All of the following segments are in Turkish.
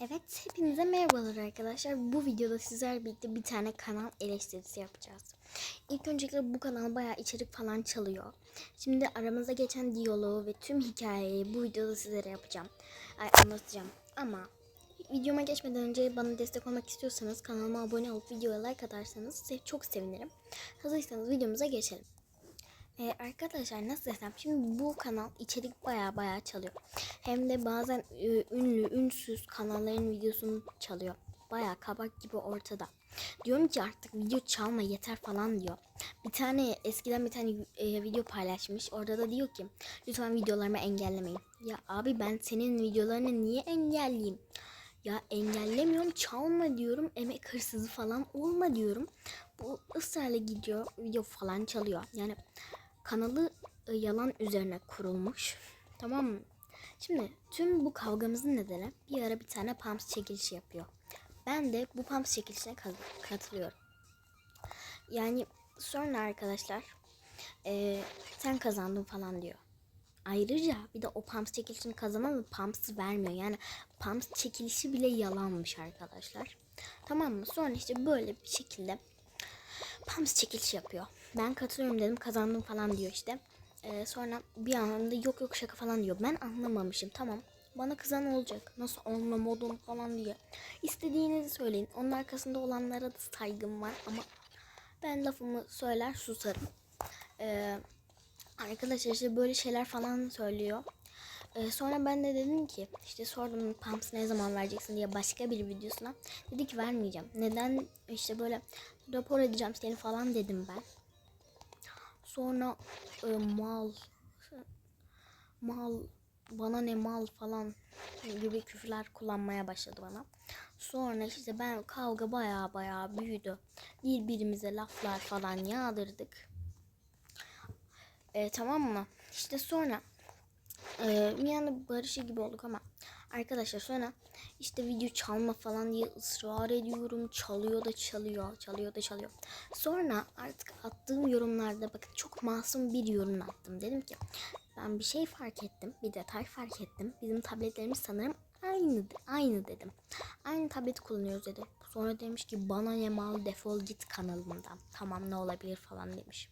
Evet, hepinize merhabalar arkadaşlar. Bu videoda sizler birlikte bir tane kanal eleştirisi yapacağız. İlk öncelikle bu kanal bayağı içerik falan çalıyor. Şimdi aramızda geçen diyaloğu ve tüm hikayeyi bu videoda sizlere yapacağım. Ay, anlatacağım. Ama videoma geçmeden önce bana destek olmak istiyorsanız kanalıma abone olup videoya like atarsanız çok sevinirim. Hazırsanız videomuza geçelim. Ee, arkadaşlar nasıl desem şimdi bu kanal içerik baya baya çalıyor. Hem de bazen e, ünlü, ünsüz kanalların videosunu çalıyor. Baya kabak gibi ortada. Diyorum ki artık video çalma yeter falan diyor. Bir tane eskiden bir tane e, video paylaşmış. Orada da diyor ki lütfen videolarımı engellemeyin. Ya abi ben senin videolarını niye engelleyeyim? Ya engellemiyorum çalma diyorum emek hırsızı falan olma diyorum. Bu ısrarla gidiyor video falan çalıyor. Yani kanalı e, yalan üzerine kurulmuş. Tamam mı? Şimdi tüm bu kavgamızın nedeni bir ara bir tane pumps çekilişi yapıyor. Ben de bu pumps çekilişine ka- katılıyorum. Yani sonra arkadaşlar e, sen kazandın falan diyor. Ayrıca bir de o pumps çekilişini kazanan da pumps'ı vermiyor. Yani pumps çekilişi bile yalanmış arkadaşlar. Tamam mı? Sonra işte böyle bir şekilde Pams çekiliş yapıyor. Ben katılıyorum dedim kazandım falan diyor işte. Ee, sonra bir anda yok yok şaka falan diyor. Ben anlamamışım tamam. Bana kızan olacak. Nasıl anlamadın falan diye. İstediğinizi söyleyin. Onun arkasında olanlara da saygım var ama ben lafımı söyler susarım. Ee, arkadaşlar işte böyle şeyler falan söylüyor. Ee, sonra ben de dedim ki işte sordum Pumps ne zaman vereceksin diye başka bir videosuna. Dedi ki vermeyeceğim. Neden işte böyle rapor edeceğim seni falan dedim ben. Sonra e, mal mal bana ne mal falan gibi küfürler kullanmaya başladı bana. Sonra işte ben kavga baya baya büyüdü. Birbirimize laflar falan yağdırdık. E, tamam mı? İşte sonra bir anda barışı gibi olduk ama arkadaşlar sonra işte video çalma falan diye ısrar ediyorum. Çalıyor da çalıyor, çalıyor da çalıyor. Sonra artık attığım yorumlarda bakın çok masum bir yorum attım. Dedim ki ben bir şey fark ettim, bir detay fark ettim. Bizim tabletlerimiz sanırım aynı, aynı dedim. Aynı tablet kullanıyoruz dedi. Sonra demiş ki bana ne mal defol git kanalımdan. Tamam ne olabilir falan demiş.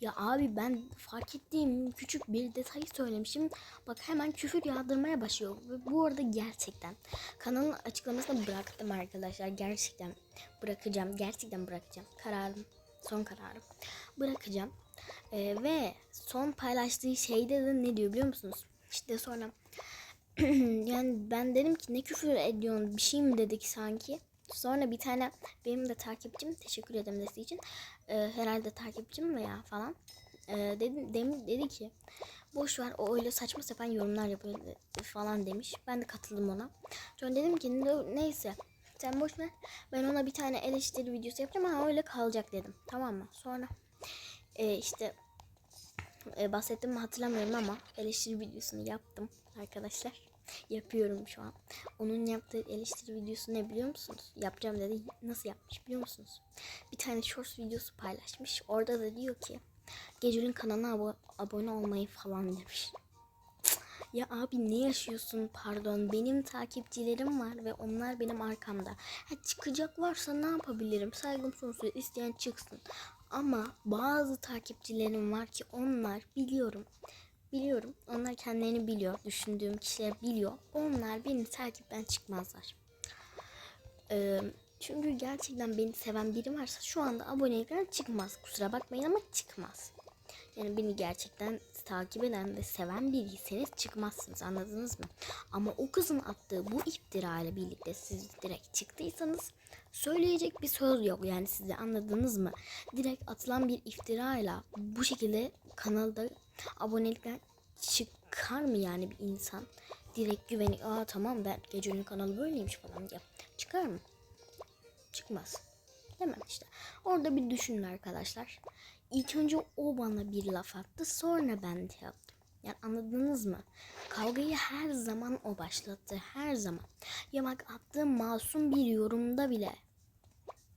Ya abi ben fark ettiğim küçük bir detayı söylemişim. Bak hemen küfür yağdırmaya başlıyor. Ve bu arada gerçekten kanalın açıklamasını bıraktım arkadaşlar. Gerçekten bırakacağım. Gerçekten bırakacağım. Kararım. Son kararım. Bırakacağım. Ee, ve son paylaştığı şeyde de ne diyor biliyor musunuz? İşte sonra yani ben dedim ki ne küfür ediyorsun bir şey mi dedik sanki. Sonra bir tane benim de takipçim teşekkür ederim için e, herhalde takipçim veya falan e, dedi, dem, dedi ki boş ver o öyle saçma sapan yorumlar yapıyor falan demiş. Ben de katıldım ona. Sonra dedim ki "Ne- neyse sen boş ver ben ona bir tane eleştiri videosu yapacağım ama öyle kalacak dedim. Tamam mı? Sonra e, işte e, bahsettim mi hatırlamıyorum ama eleştiri videosunu yaptım arkadaşlar. Yapıyorum şu an. Onun yaptığı eleştiri videosu ne biliyor musunuz? Yapacağım dedi. Nasıl yapmış biliyor musunuz? Bir tane shorts videosu paylaşmış. Orada da diyor ki Gecül'ün kanalına abo- abone olmayı falan demiş. Ya abi ne yaşıyorsun pardon benim takipçilerim var ve onlar benim arkamda. Ha, çıkacak varsa ne yapabilirim saygım sonsuz isteyen çıksın. Ama bazı takipçilerim var ki onlar biliyorum biliyorum onlar kendilerini biliyor düşündüğüm kişiler biliyor onlar beni takipten çıkmazlar. Ee, çünkü gerçekten beni seven biri varsa şu anda abonelikten çıkmaz kusura bakmayın ama çıkmaz. Yani beni gerçekten takip eden ve seven biriyseniz çıkmazsınız anladınız mı? Ama o kızın attığı bu iftira ile birlikte siz direkt çıktıysanız söyleyecek bir söz yok yani size anladınız mı? Direkt atılan bir iftirayla bu şekilde kanalda abonelikten çıkar mı yani bir insan? Direkt güveni aa tamam ben gecenin kanalı böyleymiş falan diye. Çıkar mı? Çıkmaz. Hemen işte. Orada bir düşünün arkadaşlar. İlk önce o bana bir laf attı sonra ben de yaptım. Yani anladınız mı? Kavgayı her zaman o başlattı. Her zaman. Ya bak attığım masum bir yorumda bile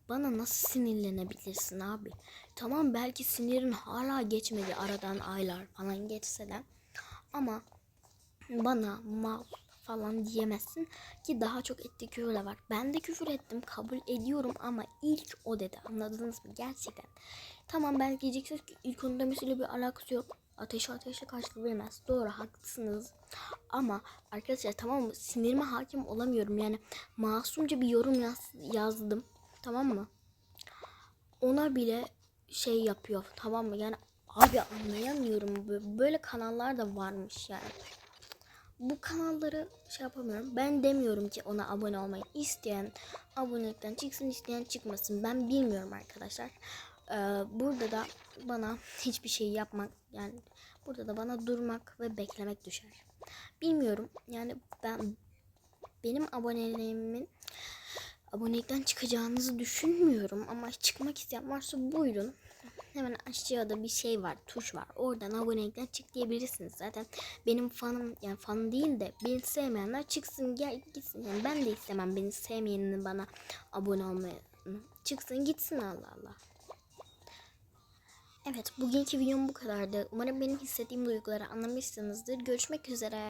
bana nasıl sinirlenebilirsin abi? Tamam belki sinirin hala geçmedi aradan aylar falan geçse de ama bana mal falan diyemezsin ki daha çok ettiği küfür de var. Ben de küfür ettim kabul ediyorum ama ilk o dedi anladınız mı gerçekten. Tamam belki diyeceksiniz ki ilk onun demesiyle bir alakası yok. Ateşe ateşle karşılık vermez. Doğru haklısınız. Ama arkadaşlar tamam mı sinirime hakim olamıyorum. Yani masumca bir yorum yaz, yazdım. Tamam mı? Ona bile şey yapıyor. Tamam mı? Yani abi anlayamıyorum. Bö- Böyle kanallar da varmış yani. Bu kanalları şey yapamıyorum. Ben demiyorum ki ona abone olmayı. İsteyen abonelikten çıksın, isteyen çıkmasın. Ben bilmiyorum arkadaşlar. Ee, burada da bana hiçbir şey yapmak yani burada da bana durmak ve beklemek düşer. Bilmiyorum. Yani ben benim aboneliğimin abonelikten çıkacağınızı düşünmüyorum ama çıkmak isteyen varsa buyurun. Hemen aşağıda bir şey var, tuş var. Oradan abonelikten çık diyebilirsiniz. Zaten benim fanım yani fan değil de beni sevmeyenler çıksın gel gitsin. Yani ben de istemem beni sevmeyenin bana abone olmayı. Çıksın gitsin Allah Allah. Evet bugünkü videom bu kadardı. Umarım benim hissettiğim duyguları anlamışsınızdır. Görüşmek üzere.